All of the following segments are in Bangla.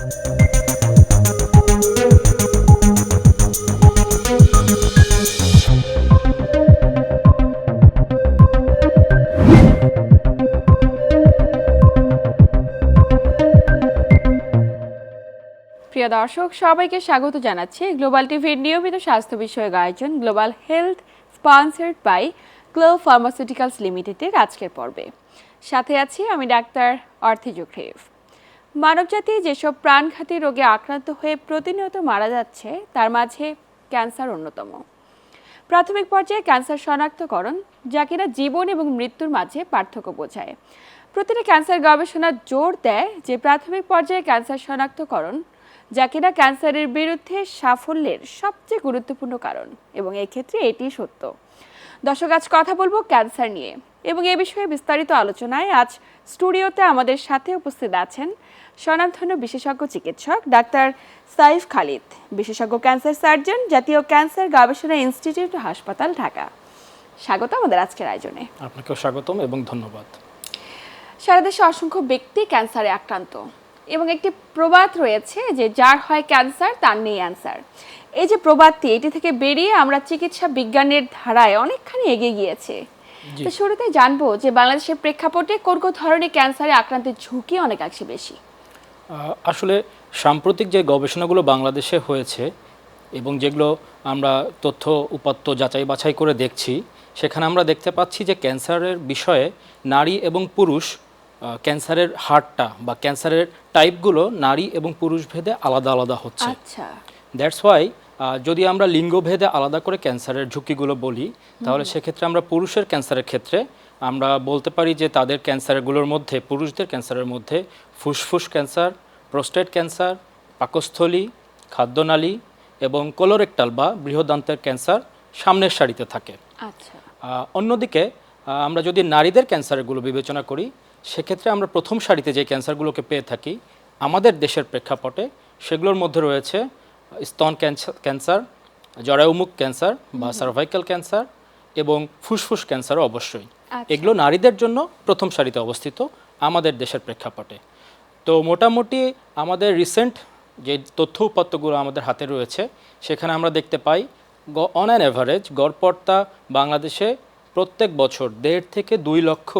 প্রিয় দর্শক, সবাইকে স্বাগত জানাচ্ছি গ্লোবাল টিভির নিয়মিত স্বাস্থ্য বিষয়ক আয়োজন global health sponsored by Glo pharmaceuticals লিমিটেডের আজকের পর্বে। সাথে আছি আমি ডাক্তার অর্থি জুখরিফ মানবজাতি যেসব প্রাণঘাতী রোগে আক্রান্ত হয়ে প্রতিনিয়ত মারা যাচ্ছে, তার মাঝে ক্যান্সার অন্যতম। প্রাথমিক পর্যায়ে ক্যান্সার শনাক্তকরণ, যা কিনা জীবন এবং মৃত্যুর মাঝে পার্থক্য বোঝায়। প্রতিটি ক্যান্সার গবেষণা জোর দেয় যে প্রাথমিক পর্যায়ে ক্যান্সার শনাক্তকরণ, যা কিনা ক্যান্সারের বিরুদ্ধে সাফল্যের সবচেয়ে গুরুত্বপূর্ণ কারণ, এবং এক্ষেত্রে এটি সত্য। দর্শক আজ কথা বলব ক্যান্সার নিয়ে এবং এ বিষয়ে বিস্তারিত আলোচনায় আজ স্টুডিওতে আমাদের সাথে উপস্থিত আছেন স্বনামধন্য বিশেষজ্ঞ চিকিৎসক ডাক্তার সাইফ খালিদ বিশেষজ্ঞ ক্যান্সার সার্জন জাতীয় ক্যান্সার গবেষণা ইনস্টিটিউট হাসপাতাল ঢাকা। স্বাগত আমাদের আজকের আয়োজনে। আপনাকেও স্বাগতম এবং ধন্যবাদ। সারা দেশে অসংখ্য ব্যক্তি ক্যান্সারে আক্রান্ত এবং একটি প্রবাদ রয়েছে যে যার হয় ক্যান্সার তার নেই অ্যান্সার। এই যে প্রবাদটি এটি থেকে বেরিয়ে আমরা চিকিৎসা বিজ্ঞানের ধারায় অনেকখানি এগিয়ে গিয়েছে। তো শুরুতে জানব যে বাংলাদেশের প্রেক্ষাপটে কোন কোন ধরনের ক্যান্সারে আক্রান্তের ঝুঁকি অনেকাংশে বেশি? আসলে সাম্প্রতিক যে গবেষণাগুলো বাংলাদেশে হয়েছে এবং যেগুলো আমরা তথ্য উপাত্ত যাচাই বাছাই করে দেখছি সেখানে আমরা দেখতে পাচ্ছি যে ক্যান্সারের বিষয়ে নারী এবং পুরুষ ক্যান্সারের হারটা বা ক্যান্সারের টাইপগুলো নারী এবং পুরুষ ভেদে আলাদা আলাদা হচ্ছে। আচ্ছা। দ্যাটস ওয়াই যদি আমরা লিঙ্গভেদে আলাদা করে ক্যান্সারের ঝুঁকিগুলো বলি তাহলে সেক্ষেত্রে আমরা পুরুষের ক্যান্সারের ক্ষেত্রে আমরা বলতে পারি যে তাদের ক্যান্সারগুলোর মধ্যে পুরুষদের ক্যান্সারের মধ্যে ফুসফুস ক্যান্সার প্রোস্টেট ক্যান্সার পাকস্থলী খাদ্যনালী এবং কোলোরেক্টাল বা বৃহদান্তের ক্যান্সার সামনের সারিতে থাকে। আচ্ছা। অন্যদিকে আমরা যদি নারীদের ক্যান্সারগুলো বিবেচনা করি সেক্ষেত্রে আমরা প্রথম সারিতে যে ক্যান্সারগুলোকে পেয়ে থাকি আমাদের দেশের প্রেক্ষাপটে সেগুলোর মধ্যে রয়েছে স্তন ক্যান্সার ক্যান্সার জরায়ুমুখ ক্যান্সার বা সার্ভাইকাল ক্যান্সার এবং ফুসফুস ক্যান্সারও অবশ্যই। আচ্ছা। এগুলো নারীদের জন্য প্রথম সারিতে অবস্থিত আমাদের দেশের প্রেক্ষাপটে। তো মোটামুটি আমাদের রিসেন্ট যে তথ্য উপাত্তগুলো আমাদের হাতে রয়েছে সেখানে আমরা দেখতে পাই অন অ্যান অ্যাভারেজ গড়পড়তা বাংলাদেশে প্রত্যেক বছর দেড় থেকে দুই লক্ষ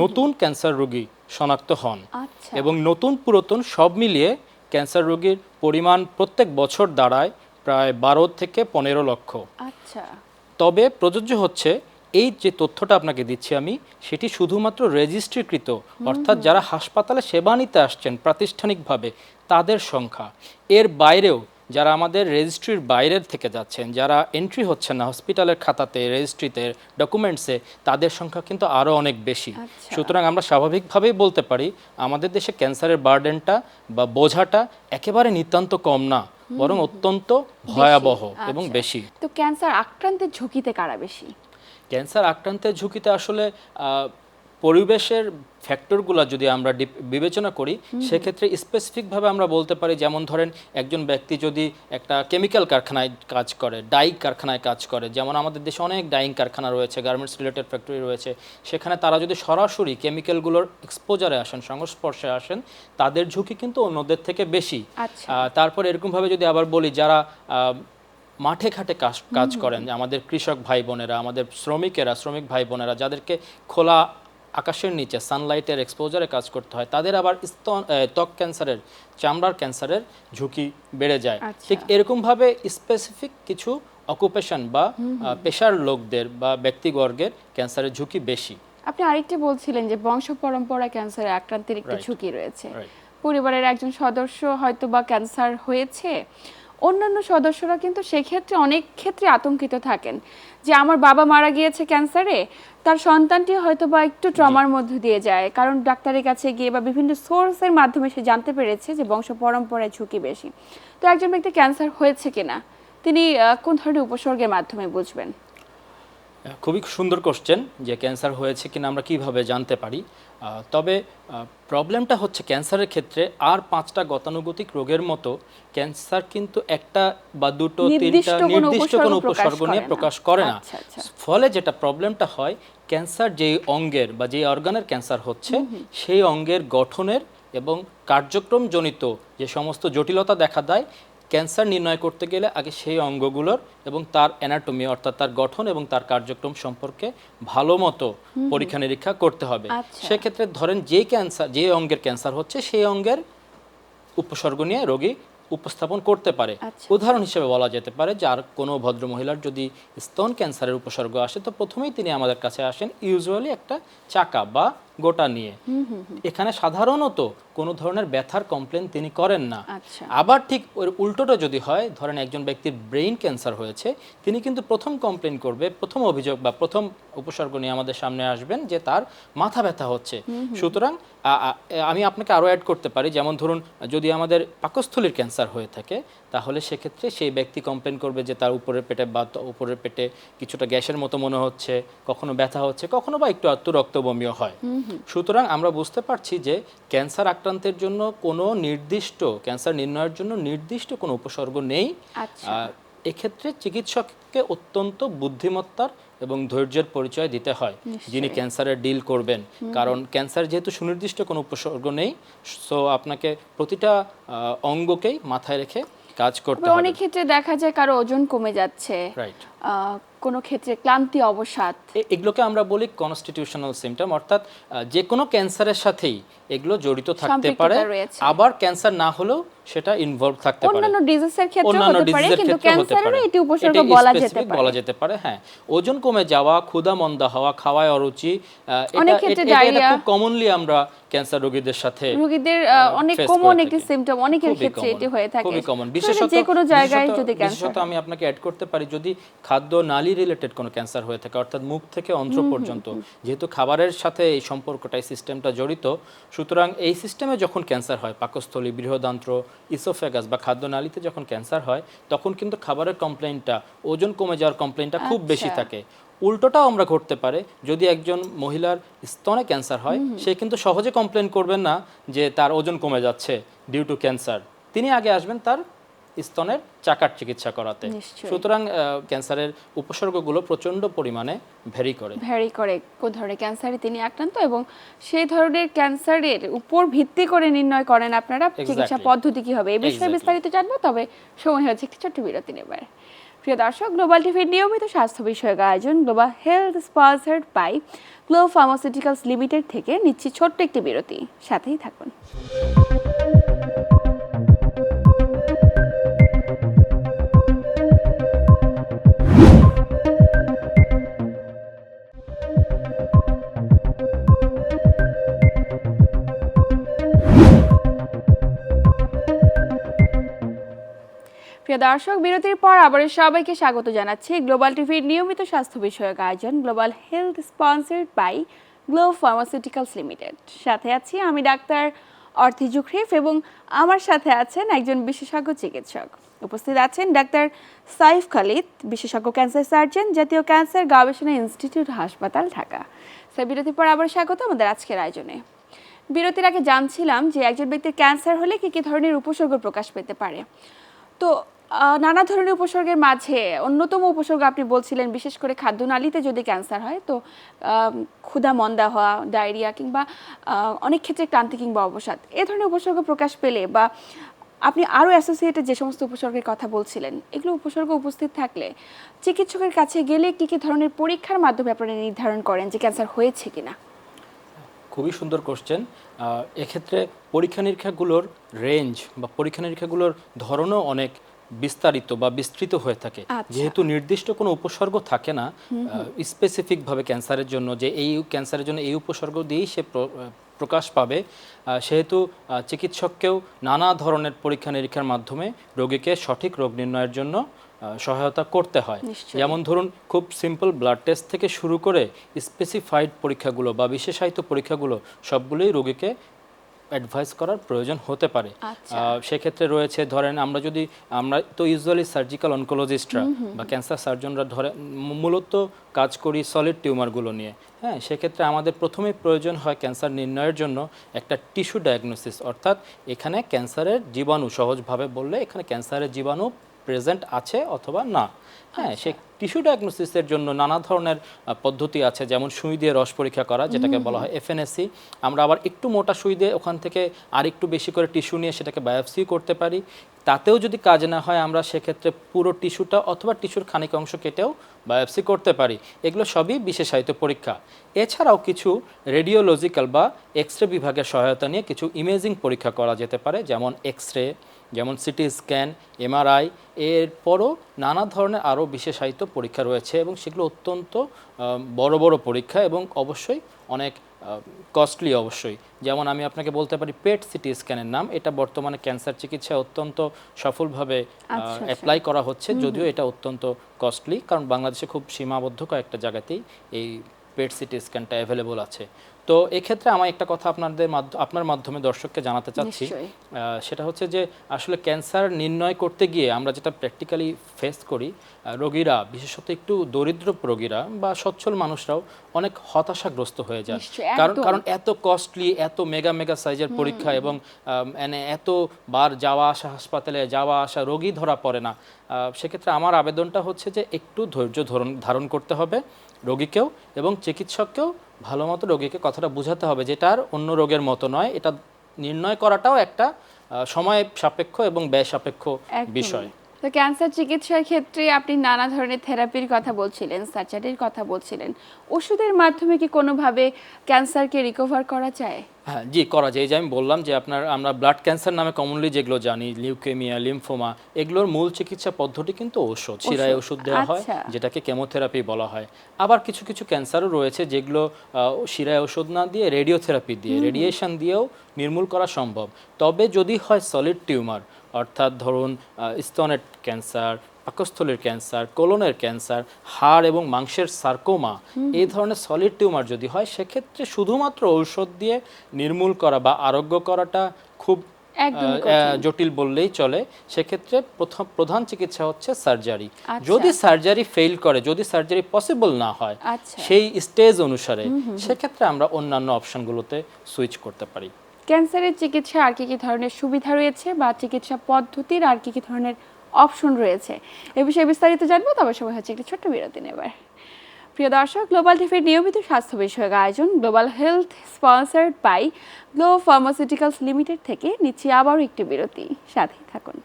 নতুন ক্যান্সার রোগী শনাক্ত হন আচ্ছা। এবং নতুন পুরাতন সব মিলিয়ে ক্যান্সার রোগীর পরিমাণ প্রত্যেক বছর দাঁড়ায় প্রায় বারো থেকে পনেরো লক্ষ। আচ্ছা। তবে প্রযোজ্য হচ্ছে এই যে তথ্যটা আপনাকে দিচ্ছি আমি সেটি শুধুমাত্র রেজিস্ট্রিকৃত অর্থাৎ যারা হাসপাতালে সেবা নিতে আসছেন প্রাতিষ্ঠানিকভাবে তাদের সংখ্যা। এর বাইরেও যারা আমাদের রেজিস্ট্রির বাইরের থেকে যাচ্ছেন যারা এন্ট্রি হচ্ছেন না হসপিটালের খাতাতে রেজিস্ট্রিতে ডকুমেন্টসে তাদের সংখ্যা কিন্তু আরও অনেক বেশি। আচ্ছা। সুতরাং আমরা স্বাভাবিকভাবেই বলতে পারি আমাদের দেশে ক্যান্সারের বার্ডেনটা বা বোঝাটা একেবারে নিতান্ত কম না বরং অত্যন্ত ভয়াবহ এবং আচ্ছা। বেশি। তো ক্যান্সার আক্রান্তের ঝুঁকিতে কারা বেশি? ক্যান্সার আক্রান্তের ঝুঁকিতে আসলে পরিবেশের ফ্যাক্টরগুলো যদি আমরা বিবেচনা করি সেক্ষেত্রে স্পেসিফিকভাবে আমরা বলতে পারি যেমন ধরেন একজন ব্যক্তি যদি একটা কেমিক্যাল কারখানায় কাজ করে ডাই কারখানায় কাজ করে যেমন আমাদের দেশে অনেক ডাইং কারখানা রয়েছে গার্মেন্টস রিলেটেড ফ্যাক্টরি রয়েছে সেখানে তারা যদি সরাসরি কেমিক্যালগুলোর এক্সপোজারে আসেন সংস্পর্শে আসেন তাদের ঝুঁকি কিন্তু অন্যদের থেকে বেশি। আচ্ছা। তারপর এরকমভাবে যদি আবার বলি যারা মাঠে ঘাটে কাজ কাজ করেন আমাদের কৃষক ভাই বোনেরা আমাদের শ্রমিকেরা শ্রমিক ভাই বোনেরা যাদেরকে খোলা আকাশের নিচে সানলাইটের এক্সপোজারে কাজ করতে হয় তাদের আবার স্তন ত্বক ক্যান্সারের চামড়ার ক্যান্সারের ঝুঁকি বেড়ে যায়। আচ্ছা। ঠিক এরকমভাবে স্পেসিফিক কিছু অকুপেশন বা পেশার লোকদের বা ব্যক্তিবর্গের ক্যান্সারের ঝুঁকি বেশি। আপনি আরেকটি বলছিলেন যে বংশ পরম্পরা ক্যান্সারে আক্রান্তের একটি ঝুঁকি রয়েছে। পরিবারের একজন সদস্য হয়তো বা ক্যান্সার হয়েছে অন্যান্য সদস্যরা কিন্তু সেক্ষেত্রে অনেক ক্ষেত্রে আতঙ্কিত থাকেন যে আমার বাবা মারা গিয়েছে ক্যান্সারে তার সন্তানটি হয়তো বা একটু ট্রমার মধ্য দিয়ে যায় কারণ ডাক্তারের কাছে গিয়ে বা বিভিন্ন সোর্সের মাধ্যমে সে জানতে পেরেছে যে বংশ পরম্পরায় ঝুঁকি বেশি। তো একজন ব্যক্তি ক্যান্সার হয়েছে কিনা? তিনি কোন ধরনের উপসর্গের মাধ্যমে বুঝবেন? খুবই সুন্দর কোশ্চেন যে ক্যান্সার হয়েছে কিনা আমরা কীভাবে জানতে পারি। তবে প্রবলেমটা হচ্ছে ক্যান্সারের ক্ষেত্রে আর পাঁচটা গতানুগতিক রোগের মতো ক্যান্সার কিন্তু একটা বা দুটো তিনটা নির্দিষ্ট কোনো উপসর্গ নিয়ে প্রকাশ করে না। আচ্ছা, আচ্ছা। ফলে যেটা প্রবলেমটা হয় ক্যান্সার যেই অঙ্গের বা যেই অর্গানের ক্যান্সার হচ্ছে সেই অঙ্গের গঠনের এবং কার্যক্রমজনিত যে সমস্ত জটিলতা দেখা দেয় ক্যান্সার নির্ণয় করতে গেলে আগে সেই অঙ্গগুলোর এবং তার অ্যানাটমি অর্থাৎ তার গঠন এবং তার কার্যক্রম সম্পর্কে ভালো মতো পরীক্ষা নিরীক্ষা করতে হবে আচ্ছা। সেক্ষেত্রে ধরেন যে ক্যান্সার যে অঙ্গের ক্যান্সার হচ্ছে সেই অঙ্গের উপসর্গ নিয়ে রোগী উপস্থাপন করতে পারে আচ্ছা। উদাহরণ হিসেবে বলা যেতে পারে যে আর কোনো ভদ্র মহিলার যদি স্তন ক্যান্সারের উপসর্গ আসে তো প্রথমেই তিনি আমাদের কাছে আসেন ইউজুয়ালি একটা চাকা বা গোটা নিয়ে। এখানে সাধারণত কোনো ধরনের ব্যথার কমপ্লেন তিনি করেন না। আচ্ছা। আবার ঠিক ওর উল্টোটা যদি হয় ধরেন একজন ব্যক্তির ব্রেইন ক্যান্সার হয়েছে তিনি কিন্তু প্রথম কমপ্লেন করবে প্রথম অভিযোগ বা প্রথম উপসর্গ নিয়ে আমাদের সামনে আসবেন যে তার মাথা ব্যথা হচ্ছে। সুতরাং আমি আপনাকে আরও অ্যাড করতে পারি যেমন ধরুন যদি আমাদের পাকস্থলীর ক্যান্সার হয়ে থাকে তাহলে সেক্ষেত্রে সেই ব্যক্তি কমপ্লেন করবে যে তার উপরের পেটে বা উপরের পেটে কিছুটা গ্যাসের মতো মনে হচ্ছে কখনো ব্যথা হচ্ছে কখনো বা একটু আত্ম রক্ত বমিও হয় সুতরাং আমরা বুঝতে পারছি যে ক্যান্সার আক্রান্তের জন্য কোনো নির্দিষ্ট ক্যান্সার নির্ণয়ের জন্য নির্দিষ্ট কোনো উপসর্গ নেই। আচ্ছা। এক্ষেত্রে চিকিৎসককে অত্যন্ত বুদ্ধিমত্তার এবং ধৈর্যের পরিচয় দিতে হয় যিনি ক্যান্সারের ডিল করবেন। কারণ ক্যান্সার যেহেতু সুনির্দিষ্ট কোনো উপসর্গ নেই সো আপনাকে প্রতিটা অঙ্গকেই মাথায় রেখে কাজ করতে হবে। অনেক ক্ষেত্রে দেখা যায় কারও ওজন কমে যাচ্ছে। কোনো ক্ষেত্রে ক্লান্তি অবসাদ? এগুলোকে আমরা বলি কনস্টিটিউশনাল সিমটম অর্থাৎ যে কোনো ক্যান্সারের সাথেই এগুলো জড়িত থাকতে পারে। আবার ক্যান্সার না হলেও সেটা ইনভলভ থাকতে পারে। অন্যান্য ডিজিজের ক্ষেত্রে হতে পারে কিন্তু ক্যান্সারেরও এটি উপসর্গ বলা যেতে পারে। বলা যেতে পারে হ্যাঁ। ওজন কমে যাওয়া ক্ষুধা মন্দা হওয়া খাওয়ায় অরুচি এটা- এটা- খুব কমনলি আমরা ক্যান্সার রোগীদের সাথে রোগীদের অনেক কমন একটি থাকি। সিমটম অনেকের ক্ষেত্রে এটি হয়ে থাকে। খুবই কমন বিশেষত যে কোনো জায়গায় যদি ক্যান্সার বিশেষত আমি আপনাকে অ্যাড করতে পারি যদি খাদ্য নালী রিলেটেড কোনো ক্যান্সার হয়ে থাকে অর্থাৎ মুখ থেকে অন্ত্র পর্যন্ত যেহেতু খাবারের সাথে এই সম্পর্কটা এই সিস্টেমটা জড়িত সুতরাং এই সিস্টেমে যখন ক্যান্সার হয় পাকস্থলী বৃহদান্ত্র ইসোফেগাস বা খাদ্যনালীতে যখন ক্যান্সার হয় তখন কিন্তু খাবারের কমপ্লেনটা ওজন কমে যাওয়ার কমপ্লেনটা খুব বেশি আচ্ছা। থাকে। উল্টোটাও আমরা ঘটতে পারে যদি একজন মহিলার স্তনে ক্যান্সার হয় সে কিন্তু সহজে কমপ্লেন করবেন না যে তার ওজন কমে যাচ্ছে ডিউ টু ক্যান্সার তিনি আগে আসবেন তার স্তনের চাকার চিকিৎসা করাতে। সুতরাং ক্যান্সারের উপসর্গগুলো প্রচণ্ড পরিমাণে ভ্যারি করে। ভ্যারি করে। কোন ধরনের ক্যান্সারে তিনি আক্রান্ত এবং সেই ধরনের ক্যান্সারের উপর ভিত্তি করে নির্ণয় করেন আপনারা চিকিৎসা পদ্ধতি কি হবে। এই বিষয়ে বিস্তারিত জানব তবে সময় হচ্ছে একটি ছোট্ট বিরতি নেবার। প্রিয় দর্শক গ্লোবাল টিভির নিয়মিত স্বাস্থ্য বিষয়ক আয়োজন global health sponsored by Glo pharmaceuticals limited থেকে নিচ্ছি ছোট্ট একটি বিরতি। সাথেই থাকুন। প্রিয় দর্শক, বিরতির পর আবার সবাইকে স্বাগত জানাচ্ছি গ্লোবাল টিভির নিয়মিত স্বাস্থ্য বিষয়ক আয়োজন global health sponsored by Glo pharmaceuticals limited সাথে আছি আমি ডাক্তার অর্থি জুখরিফ এবং আমার সাথে আছেন একজন বিশেষজ্ঞ চিকিৎসক। উপস্থিত আছেন ডাক্তার সাইফ খালিদ, বিশেষজ্ঞ ক্যান্সার সার্জন, জাতীয় ক্যান্সার গবেষণা ইনস্টিটিউট, হাসপাতাল, ঢাকা। স্যার, বিরতির পর আবার স্বাগত আমাদের আজকের আয়োজনে। বিরতির আগে জানছিলাম যে একজন ব্যক্তির ক্যান্সার হলে কি কি ধরনের উপসর্গ প্রকাশ পেতে পারে। তো নানা ধরনের উপসর্গের মাঝে অন্যতম উপসর্গ আপনি বলছিলেন, বিশেষ করে খাদ্যনালীতে যদি ক্যান্সার হয়, তো ক্ষুধা, মন্দা হওয়া, ডায়রিয়া কিংবা অনেক ক্ষেত্রে ক্লান্তি কিংবা অবসাদ, এ ধরনের উপসর্গ প্রকাশ পেলে বা আপনি আরও অ্যাসোসিয়েটেড যে সমস্ত উপসর্গের কথা বলছিলেন, এগুলো উপসর্গ উপস্থিত থাকলে চিকিৎসকের কাছে গেলে কী কী ধরনের পরীক্ষার মাধ্যমে আপনারা নির্ধারণ করেন যে ক্যান্সার হয়েছে কিনা? খুবই সুন্দর কোশ্চেন এক্ষেত্রে পরীক্ষা নিরীক্ষাগুলোর রেঞ্জ বা পরীক্ষা নিরীক্ষাগুলোর ধরনও অনেক বিস্তারিত বা বিস্তৃত হয়ে থাকে। আচ্ছা। যেহেতু নির্দিষ্ট কোনো উপসর্গ থাকে না স্পেসিফিকভাবে ক্যান্সারের জন্য যে এই ক্যান্সারের জন্য এই উপসর্গ দিয়েই সে প্রকাশ পাবে সেহেতু চিকিৎসককেও নানা ধরনের পরীক্ষা নিরীক্ষার মাধ্যমে রোগীকে সঠিক রোগ নির্ণয়ের জন্য সহায়তা করতে হয়। যেমন ধরুন খুব সিম্পল ব্লাড টেস্ট থেকে শুরু করে স্পেসিফাইড পরীক্ষাগুলো বা বিশেষায়িত পরীক্ষাগুলো সবগুলোই রোগীকে অ্যাডভাইস করার প্রয়োজন হতে পারে। আচ্ছা। সেক্ষেত্রে রয়েছে ধরেন আমরা যদি আমরা তো ইউজুয়ালি সার্জিক্যাল অনকোলজিস্টরা বা ক্যান্সার সার্জনরা ধরে মূলত কাজ করি সলিড টিউমারগুলো নিয়ে। হ্যাঁ সেক্ষেত্রে আমাদের প্রথমেই প্রয়োজন হয় ক্যান্সার নির্ণয়ের জন্য একটা টিস্যু ডায়াগনোসিস অর্থাৎ এখানে ক্যান্সারের জীবাণু সহজভাবে বললে এখানে ক্যান্সারের জীবাণু প্রেজেন্ট আছে অথবা না। হ্যাঁ সে টিস্যু ডায়াগনোসিসের জন্য নানা ধরনের পদ্ধতি আছে যেমন সুই দিয়ে রস পরীক্ষা করা যেটাকে বলা হয় এফএনএসসি আমরা আবার একটু মোটা সুই দিয়ে ওখান থেকে আর একটু বেশি করে টিস্যু নিয়ে সেটাকে বায়োপসি করতে পারি। তাতেও যদি কাজ না হয় আমরা সেক্ষেত্রে পুরো টিস্যুটা অথবা টিস্যুর খানিক অংশ কেটেও বায়োপসি করতে পারি। এগুলো সবই বিশেষায়িত পরীক্ষা। এছাড়াও কিছু রেডিওলজিক্যাল বা এক্স রে বিভাগের সহায়তা নিয়ে কিছু ইমেজিং পরীক্ষা করা যেতে পারে যেমন এক্স রে যেমন সিটি স্ক্যান এমআরআই এরপরও নানা ধরনের আরও বিশেষায়িত পরীক্ষা রয়েছে এবং সেগুলো অত্যন্ত বড় বড় পরীক্ষা এবং অবশ্যই অনেক কস্টলি অবশ্যই। যেমন আমি আপনাকে বলতে পারি পেট সিটি স্ক্যানের নাম এটা বর্তমানে ক্যান্সার চিকিৎসায় অত্যন্ত সফলভাবে আচ্ছা। অ্যাপ্লাই করা হচ্ছে যদিও এটা অত্যন্ত কস্টলি কারণ বাংলাদেশে খুব সীমাবদ্ধ কয়েকটা জায়গাতেই এই পেট সিটি স্ক্যানটা অ্যাভেলেবল আছে। তো এক্ষেত্রে আমার একটা কথা আপনাদের আপনার মাধ্যমে দর্শককে জানাতে চাচ্ছি। সেটা হচ্ছে যে আসলে ক্যান্সার নির্ণয় করতে গিয়ে আমরা যেটা প্র্যাকটিক্যালি ফেস করি রোগীরা বিশেষত একটু দরিদ্র রোগীরা বা সচ্ছল মানুষরাও অনেক হতাশাগ্রস্ত হয়ে যায়। কারণ কারণ এত কস্টলি এত মেগা মেগা সাইজের পরীক্ষা এবং মানে এত বার যাওয়া আসা হাসপাতালে যাওয়া আসা রোগী ধরা পড়ে না। সেক্ষেত্রে আমার আবেদনটা হচ্ছে যে একটু ধৈর্য ধরন ধারণ করতে হবে রোগীকেও এবং চিকিৎসককেও ভালো মতো রোগীকে কথাটা বোঝাতে হবে যেটা আর অন্য রোগের মতো নয় এটা নির্ণয় করাটাও একটা সময় সাপেক্ষ এবং ব্যয় সাপেক্ষ বিষয়। তো ক্যান্সার চিকিৎসার ক্ষেত্রে আপনি নানা ধরনের থেরাপির কথা বলছিলেন সার্জারির কথা বলছিলেন। ওষুধের মাধ্যমে কি কোনোভাবে ক্যান্সারকে রিকভার করা যায়? হ্যাঁ জি করা যায়। এই যে আমি বললাম যে আপনার আমরা ব্লাড ক্যান্সার নামে কমনলি যেগুলো জানি লিউকেমিয়া লিমফোমা এগুলোর মূল চিকিৎসা পদ্ধতি কিন্তু ঔষধ। শিরায় ওষুধ দেওয়া হয় আচ্ছা। যেটাকে কেমোথেরাপি বলা হয়। আবার কিছু কিছু ক্যান্সারও রয়েছে যেগুলো শিরায় ওষুধ না দিয়ে রেডিওথেরাপি দিয়ে রেডিয়েশন দিয়েও নির্মূল করা সম্ভব। তবে যদি হয় সলিড টিউমার অর্থাৎ ধরুন স্তনের ক্যান্সার পাকস্থলীর ক্যান্সার কোলনের ক্যান্সার হাড় এবং মাংসের সার্কোমা এই ধরনের সলিড টিউমার যদি হয় সেক্ষেত্রে শুধুমাত্র ঔষধ দিয়ে নির্মূল করা বা আরোগ্য করাটা খুব জটিল বললেই চলে। সেক্ষেত্রে প্রথম প্রধান চিকিৎসা হচ্ছে সার্জারি আচ্ছা। যদি সার্জারি ফেল করে যদি সার্জারি পসিবল না হয় আচ্ছা। সেই স্টেজ অনুসারে সেক্ষেত্রে আমরা অন্যান্য অপশনগুলোতে সুইচ করতে পারি। ক্যান্সারের চিকিৎসা আর কি কি ধরনের সুবিধা রয়েছে বা চিকিৎসা পদ্ধতির আর কি কি ধরনের অপশন রয়েছে। এ বিষয়ে বিস্তারিত জানব, তবে সময় হচ্ছে একটি ছোট্ট বিরতি নেবার প্রিয় দর্শক গ্লোবাল টিভির নিয়মিত স্বাস্থ্য বিষয়ক আয়োজন global health sponsored by Glo pharmaceuticals limited থেকে নিচ্ছি আবারও একটি বিরতি। সাথেই থাকুন।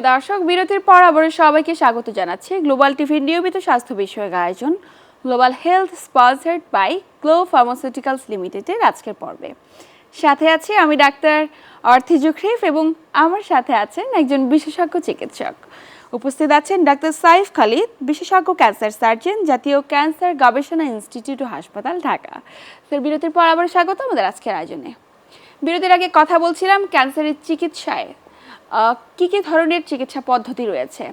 প্রিয় দর্শক, বিরতির পর আবারও সবাইকে স্বাগত জানাচ্ছি গ্লোবাল টিভির নিয়মিত স্বাস্থ্য বিষয়ক আয়োজন, global health sponsored by Glo pharmaceuticals লিমিটেডের আজকের পর্বে। সাথে আছি আমি ডাক্তার অর্থি জুখরিফ এবং আমার সাথে আছেন একজন বিশেষজ্ঞ চিকিৎসক। উপস্থিত আছেন ডাক্তার সাইফ খালিদ, বিশেষজ্ঞ ক্যান্সার সার্জন, জাতীয় ক্যান্সার গবেষণা ইনস্টিটিউট ও হাসপাতাল, ঢাকা। স্যার, বিরতির পর আবার স্বাগত আমাদের আজকের আয়োজনে। বিরতির আগে কথা বলছিলাম ক্যান্সারের চিকিৎসায়। কি কি ধরনের চিকিৎসা পদ্ধতি রয়েছে?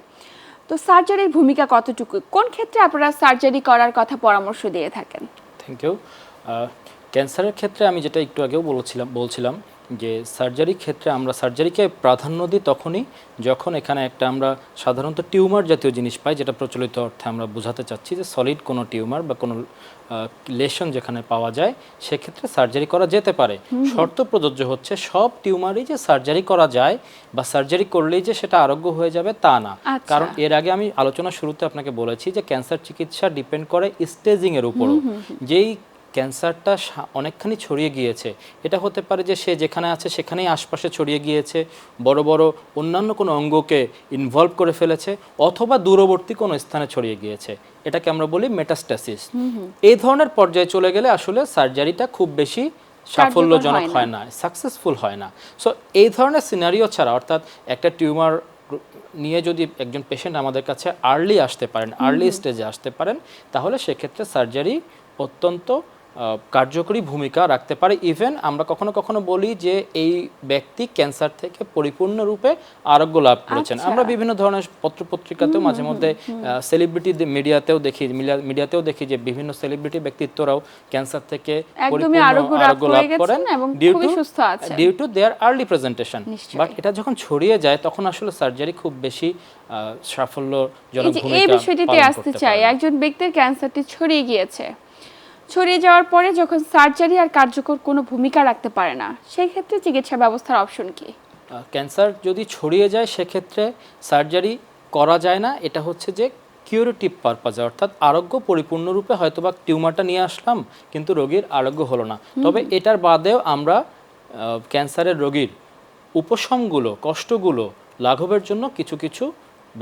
তো সার্জারির ভূমিকা কতটুকু? কোন ক্ষেত্রে আপনারা সার্জারি করার কথা পরামর্শ দিয়ে থাকেন? থ্যাংক ইউ ক্যান্সারের ক্ষেত্রে আমি যেটা একটু আগেও বলছিলাম বলছিলাম যে সার্জারির ক্ষেত্রে আমরা সার্জারিকে প্রাধান্য দিই তখনই যখন এখানে একটা আমরা সাধারণত টিউমার জাতীয় জিনিস পাই, যেটা প্রচলিত অর্থে আমরা বোঝাতে চাচ্ছি যে সলিড কোনো টিউমার বা কোনো লেশন যেখানে পাওয়া যায় সেক্ষেত্রে সার্জারি করা যেতে পারে। শর্ত প্রযোজ্য হচ্ছে সব টিউমারই যে সার্জারি করা যায় বা সার্জারি করলেই যে সেটা আরোগ্য হয়ে যাবে তা না। আচ্ছা। কারণ এর আগে আমি আলোচনা শুরুতে আপনাকে বলেছি যে ক্যান্সার চিকিৎসা ডিপেন্ড করে স্টেজিংয়ের এর উপরও। যেই ক্যান্সারটা অনেকখানি ছড়িয়ে গিয়েছে। এটা হতে পারে যে সে যেখানে আছে সেখানেই আশপাশে ছড়িয়ে গিয়েছে বড় বড় অন্যান্য কোনো অঙ্গকে ইনভলভ করে ফেলেছে অথবা দূরবর্তী কোনো স্থানে ছড়িয়ে গিয়েছে। এটাকে আমরা বলি মেটাস্টাসিস এই ধরনের পর্যায়ে চলে গেলে আসলে সার্জারিটা খুব বেশি সাফল্যজনক হয় না। সাকসেসফুল হয় না। সো এই ধরনের সিনারিও ছাড়া অর্থাৎ একটা টিউমার নিয়ে যদি একজন পেশেন্ট আমাদের কাছে আর্লি আসতে পারেন আর্লি স্টেজে আসতে পারেন তাহলে সেক্ষেত্রে সার্জারি অত্যন্ত কার্যকরী ভূমিকা রাখতে পারে। ইভেন আমরা কখনো কখনো বলি যে এই ব্যক্তি ক্যান্সার থেকে পরিপূর্ণরূপে আরোগ্য লাভ করেছেন। আচ্ছা। আমরা বিভিন্ন ধরনের পত্র পত্রিকাতেও মাঝে মধ্যে সেলিব্রিটি মিডিয়াতেও দেখি মিডিয়াতেও দেখি যে বিভিন্ন সেলিব্রিটি ব্যক্তিত্বরাও ক্যান্সার থেকে আরোগ্য লাভ করেন। Due to their early presentation but এটা যখন ছড়িয়ে যায় তখন আসলে সার্জারি খুব বেশি সাফল্যজনক এই বিষয়টিতে আসতে চাই। একজন ব্যক্তির ক্যান্সারটি ছড়িয়ে গিয়েছে। ছড়িয়ে যাওয়ার পরে যখন সার্জারি আর কার্যকর কোনো ভূমিকা রাখতে পারে না সেই ক্ষেত্রে চিকিৎসা ব্যবস্থার অপশন কি? ক্যান্সার যদি ছড়িয়ে যায় সেক্ষেত্রে সার্জারি করা যায় না। এটা হচ্ছে যে কিউরেটিভ পারপাজে অর্থাৎ আরোগ্য পরিপূর্ণরূপে হয়তো বা টিউমারটা নিয়ে আসলাম কিন্তু রোগীর আরোগ্য হলো না। তবে এটার বাদেও আমরা ক্যান্সারের রোগীর উপশমগুলো কষ্টগুলো লাঘবের জন্য কিছু কিছু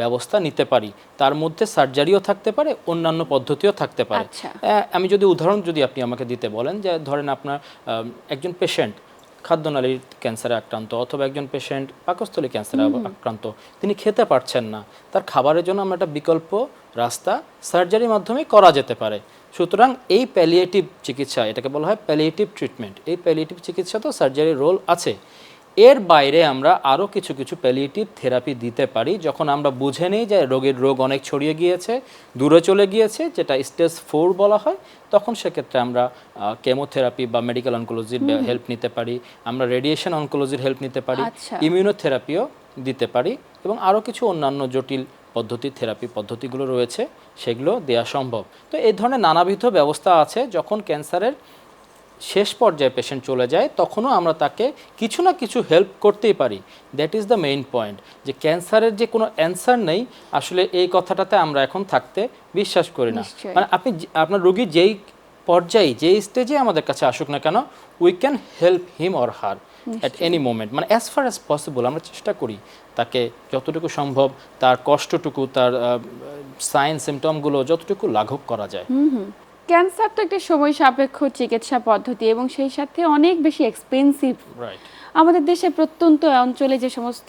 ব্যবস্থা নিতে পারি। তার মধ্যে সার্জারিও থাকতে পারে অন্যান্য পদ্ধতিও থাকতে পারে। আচ্ছা। আমি যদি উদাহরণ যদি আপনি আমাকে দিতে বলেন যে ধরেন আপনার একজন পেশেন্ট খাদ্যনালীর ক্যান্সারে আক্রান্ত অথবা একজন পেশেন্ট পাকস্থলী ক্যান্সারে আক্রান্ত তিনি খেতে পারছেন না তার খাবারের জন্য আমরা একটা বিকল্প রাস্তা সার্জারির মাধ্যমে করা যেতে পারে। সুতরাং এই প্যালিয়েটিভ চিকিৎসা এটাকে বলা হয় প্যালিয়েটিভ ট্রিটমেন্ট এই প্যালিয়েটিভ চিকিৎসা তো সার্জারির রোল আছে। এর বাইরে আমরা আরও কিছু কিছু প্যালিয়েটিভ থেরাপি দিতে পারি যখন আমরা বুঝে নিই যে রোগের রোগ অনেক ছড়িয়ে গিয়েছে দূরে চলে গিয়েছে যেটা স্টেজ ফোর বলা হয় তখন সেক্ষেত্রে আমরা কেমোথেরাপি বা মেডিকেল অনকোলজির হেল্প নিতে পারি আমরা রেডিয়েশন অনকোলজির হেল্প নিতে পারি আচ্ছা। ইমিউনোথেরাপিও দিতে পারি এবং আরও কিছু অন্যান্য জটিল পদ্ধতি থেরাপি পদ্ধতিগুলো রয়েছে সেগুলো দেওয়া সম্ভব তো এই ধরনের নানাবিধ ব্যবস্থা আছে যখন ক্যান্সারের শেষ পর্যায়ে পেশেন্ট চলে যায় তখনও আমরা তাকে কিছু না কিছু হেল্প করতেই পারি। That is the main point যে ক্যান্সারের যে কোনো অ্যান্সার নেই আসলে এই কথাটাতে আমরা এখন থাকতে বিশ্বাস করি না। মানে আপনি আপনার রোগী যেই পর্যায়ে যেই স্টেজে আমাদের কাছে আসুক না কেন we can help him or her at any moment মানে অ্যাজ ফার অ্যাজ পসিবল আমরা চেষ্টা করি তাকে যতটুকু সম্ভব তার কষ্টটুকু তার সাইন সিমটমগুলো যতটুকু লাঘব করা যায়। ক্যান্সার তো একটা সময় সাপেক্ষ চিকিৎসা পদ্ধতি এবং সেই সাথে অনেক বেশি এক্সপেন্সিভ আমাদের দেশে প্রত্যন্ত অঞ্চলে যে সমস্ত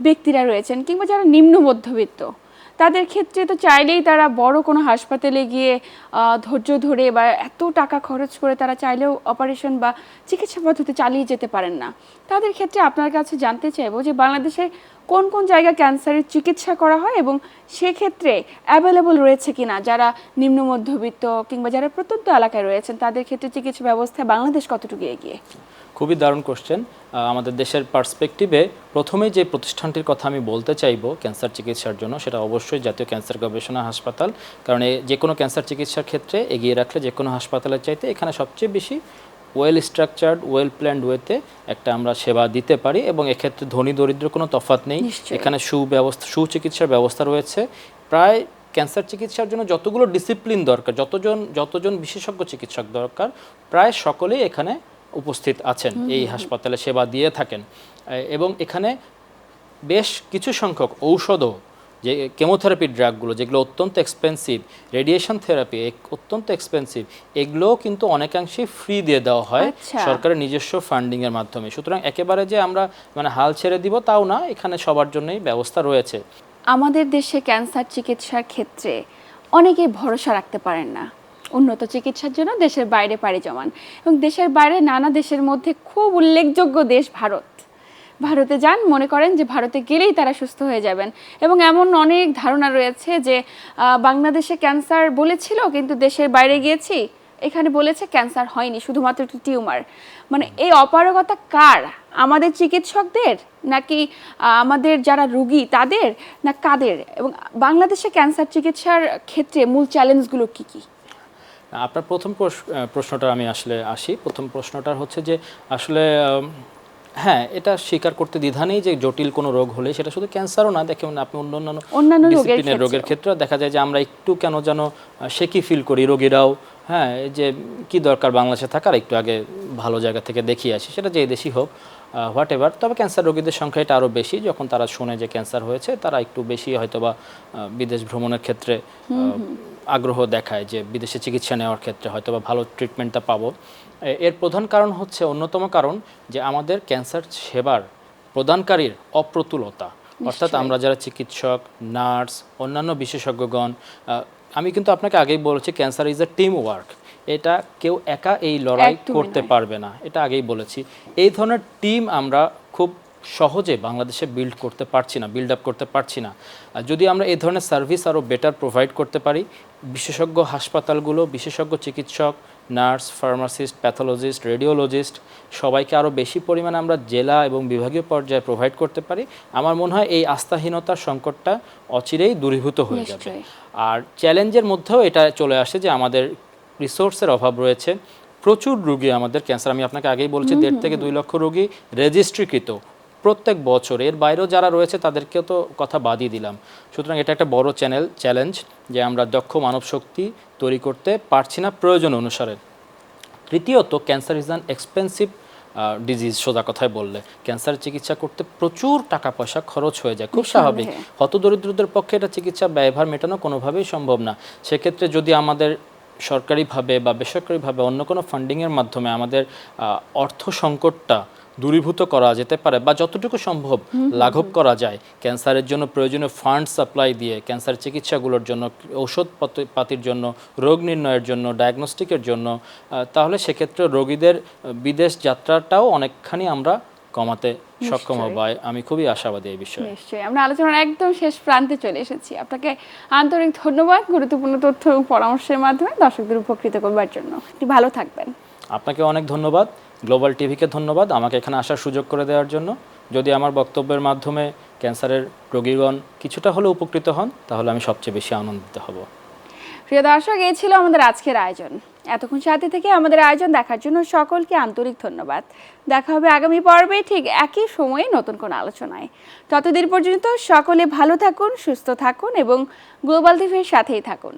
ব্যক্তিরা রয়েছেন কিংবা যারা নিম্ন মধ্যবিত্ত তাদের ক্ষেত্রে তো চাইলেই তারা বড় কোনো হাসপাতালে গিয়ে ধৈর্য ধরে বা এত টাকা খরচ করে তারা চাইলেও অপারেশন বা চিকিৎসা পদ্ধতি চালিয়ে যেতে পারেন না। তাদের ক্ষেত্রে আপনার কাছে জানতে চাইব যে বাংলাদেশে কোন কোন জায়গায় ক্যান্সারের চিকিৎসা করা হয় এবং সেক্ষেত্রে অ্যাভেলেবল রয়েছে কিনা? যারা নিম্ন মধ্যবিত্ত কিংবা যারা প্রত্যন্ত এলাকায় রয়েছেন, তাদের ক্ষেত্রে চিকিৎসা ব্যবস্থায় বাংলাদেশ কতটুকু এগিয়ে? খুবই দারুণ কোশ্চেন আমাদের দেশের পার্সপেক্টিভে প্রথমে যে প্রতিষ্ঠানটির কথা আমি বলতে চাইব ক্যান্সার চিকিৎসার জন্য সেটা অবশ্যই জাতীয় ক্যান্সার গবেষণা হাসপাতাল। কারণ যে কোনো ক্যান্সার চিকিৎসার ক্ষেত্রে এগিয়ে রাখলে যে কোনো হাসপাতালের চাইতে এখানে সবচেয়ে বেশি ওয়েল স্ট্রাকচার্ড ওয়েল প্ল্যান্ড ওয়েতে একটা আমরা সেবা দিতে পারি এবং এক্ষেত্রে ধনী দরিদ্র কোনো তফাৎ নেই। এখানে সুব্যবস্থা সুচিকিৎসার ব্যবস্থা রয়েছে। প্রায় ক্যান্সার চিকিৎসার জন্য যতগুলো ডিসিপ্লিন দরকার যতজন যতজন বিশেষজ্ঞ চিকিৎসক দরকার প্রায় সকলেই এখানে উপস্থিত আছেন এই হাসপাতালে সেবা দিয়ে থাকেন। এবং এখানে বেশ কিছু সংখ্যক ঔষধও যে কেমোথেরাপি ড্রাগগুলো যেগুলো অত্যন্ত এক্সপেন্সিভ রেডিয়েশন থেরাপি অত্যন্ত এক্সপেন্সিভ এগুলোও কিন্তু অনেকাংশেই ফ্রি দিয়ে দেওয়া হয় আচ্ছা। সরকারের নিজস্ব ফান্ডিংয়ের মাধ্যমে। সুতরাং একেবারে যে আমরা মানে হাল ছেড়ে দিব তাও না এখানে সবার জন্যই ব্যবস্থা রয়েছে। আমাদের দেশে ক্যান্সার চিকিৎসার ক্ষেত্রে অনেকেই ভরসা রাখতে পারেন না। উন্নত চিকিৎসার জন্য দেশের বাইরে পাড়ি জমান। এবং দেশের বাইরে নানা দেশের মধ্যে খুব উল্লেখযোগ্য দেশ ভারত। ভারতে যান, মনে করেন যে ভারতে গেলেই তারা সুস্থ হয়ে যাবেন। এবং এমন অনেক ধারণা রয়েছে যে বাংলাদেশে ক্যান্সার বলেছিল, কিন্তু দেশের বাইরে গিয়েছি, এখানে বলেছে ক্যান্সার হয়নি, শুধুমাত্র একটি টিউমার। মানে এই অপারগতা কার? আমাদের চিকিৎসকদের? নাকি আমাদের যারা রুগী, তাদের? না কাদের? এবং বাংলাদেশে ক্যান্সার চিকিৎসার ক্ষেত্রে মূল চ্যালেঞ্জগুলো কী কি? আপনার প্রথম প্রশ- প্রশ্নটা আমি আসলে আসি। প্রথম প্রশ্নটা হচ্ছে যে আসলে হ্যাঁ এটা স্বীকার করতে দ্বিধা নেই যে জটিল কোনো রোগ হলে সেটা শুধু ক্যান্সারও না। দেখেন আপনি অন্য অন্যান্য অন্যান্য রোগের ডিসিপ্লিনের রোগের ক্ষেত্রেও দেখা যায় যে আমরা একটু কেন যেন সে কি ফিল করি রোগীরাও হ্যাঁ যে কি দরকার বাংলাদেশে থাকার একটু আগে ভালো জায়গা থেকে দেখিয়ে আসি। সেটা যে দেশই হোক হোয়াট এভার তবে ক্যান্সার রোগীদের সংখ্যা এটা আরও বেশি। যখন তারা শুনে যে ক্যান্সার হয়েছে তারা একটু বেশি হয়তোবা বিদেশ ভ্রমণের ক্ষেত্রে আগ্রহ দেখায় যে বিদেশে চিকিৎসা নেওয়ার ক্ষেত্রে হয়তো বা ভালো ট্রিটমেন্টটা পাবো। এর প্রধান কারণ হচ্ছে অন্যতম কারণ যে আমাদের ক্যান্সার সেবার প্রদানকারীর অপ্রতুলতা। অর্থাৎ আমরা যারা চিকিৎসক নার্স অন্যান্য বিশেষজ্ঞগণ আমি কিন্তু আপনাকে আগেই বলেছি cancer is a team work এটা কেউ একা এই লড়াই করতে পারবে না এটা আগেই বলেছি। এই ধরনের টিম আমরা খুব সহজে বাংলাদেশে বিল্ড করতে পারছি না বিল্ড আপ করতে পারছি না। আর যদি আমরা এই ধরনের সার্ভিস আরও বেটার প্রোভাইড করতে পারি বিশেষজ্ঞ হাসপাতালগুলো বিশেষজ্ঞ চিকিৎসক নার্স ফার্মাসিস্ট প্যাথোলজিস্ট রেডিওলজিস্ট সবাইকে আরও বেশি পরিমাণে আমরা জেলা এবং বিভাগীয় পর্যায়ে প্রোভাইড করতে পারি আমার মনে হয় এই আস্থাহীনতার সংকটটা অচিরেই দূরীভূত হয়ে যাবে। আর চ্যালেঞ্জের মধ্যেও এটা চলে আসে যে আমাদের রিসোর্সের অভাব রয়েছে। প্রচুর রোগী আমাদের ক্যান্সার আমি আপনাকে আগেই বলেছি দেড় থেকে দুই লক্ষ রোগী রেজিস্ট্রিকৃত প্রত্যেক বছর এর বাইরেও যারা রয়েছে তাদেরকেও তো কথা বাদই দিলাম। সুতরাং এটা একটা বড় চ্যানেল চ্যালেঞ্জ যে আমরা দক্ষ মানব শক্তি তৈরি করতে পারছি না প্রয়োজন অনুসারে। তৃতীয়ত cancer is an expensive disease সোজা কথায় বললে। ক্যান্সার চিকিৎসা করতে প্রচুর টাকা পয়সা খরচ হয়ে যায়। খুব স্বাভাবিক। নিঃসন্দেহে। হতদরিদ্রদের পক্ষে এটা চিকিৎসা ব্যয়ভার মেটানো কোনোভাবেই সম্ভব না। সেক্ষেত্রে যদি আমাদের সরকারিভাবে বা বেসরকারিভাবে অন্য কোনো ফান্ডিংয়ের মাধ্যমে আমাদের অর্থ সংকটটা দূরীভূত করা যেতে পারে বা যতটুকু সম্ভব লাঘব করা যায়। ক্যান্সারের জন্য প্রয়োজনীয় ফান্ড সাপ্লাই দিয়ে ক্যান্সার চিকিৎসাগুলোর জন্য ঔষধ পাতির জন্য রোগ নির্ণয়ের জন্য ডায়াগনস্টিকের জন্য তাহলে সেক্ষেত্রে রোগীদের বিদেশ যাত্রাটাও অনেকখানি আমরা কমাতে সক্ষম হব। আমি খুবই আশাবাদী এই বিষয়ে। নিশ্চয়ই। আমরা আলোচনার একদম শেষ প্রান্তে চলে এসেছি। আপনাকে আন্তরিক ধন্যবাদ গুরুত্বপূর্ণ তথ্য এবং পরামর্শের মাধ্যমে দর্শকদের উপকৃত করবার জন্য। আপনি ভালো থাকবেন। আপনাকে অনেক ধন্যবাদ। গ্লোবাল টিভিকে ধন্যবাদ আমাকে এখানে আসার সুযোগ করে দেওয়ার জন্য। যদি আমার বক্তব্যের মাধ্যমে ক্যান্সারের রোগীগণ কিছুটা হলেও উপকৃত হন, তাহলে আমি সবচেয়ে বেশি আনন্দিত হব। প্রিয় দর্শক, এই ছিল আমাদের আজকের আয়োজন। এতক্ষণ সাথে থেকে আমাদের আয়োজন দেখার জন্য সকলকে আন্তরিক ধন্যবাদ। দেখা হবে আগামী পর্বে ঠিক একই সময়ে নতুন কোনো আলোচনায়। ততদিন পর্যন্ত সকলে ভালো থাকুন, সুস্থ থাকুন এবং গ্লোবাল টিভির সাথেই থাকুন।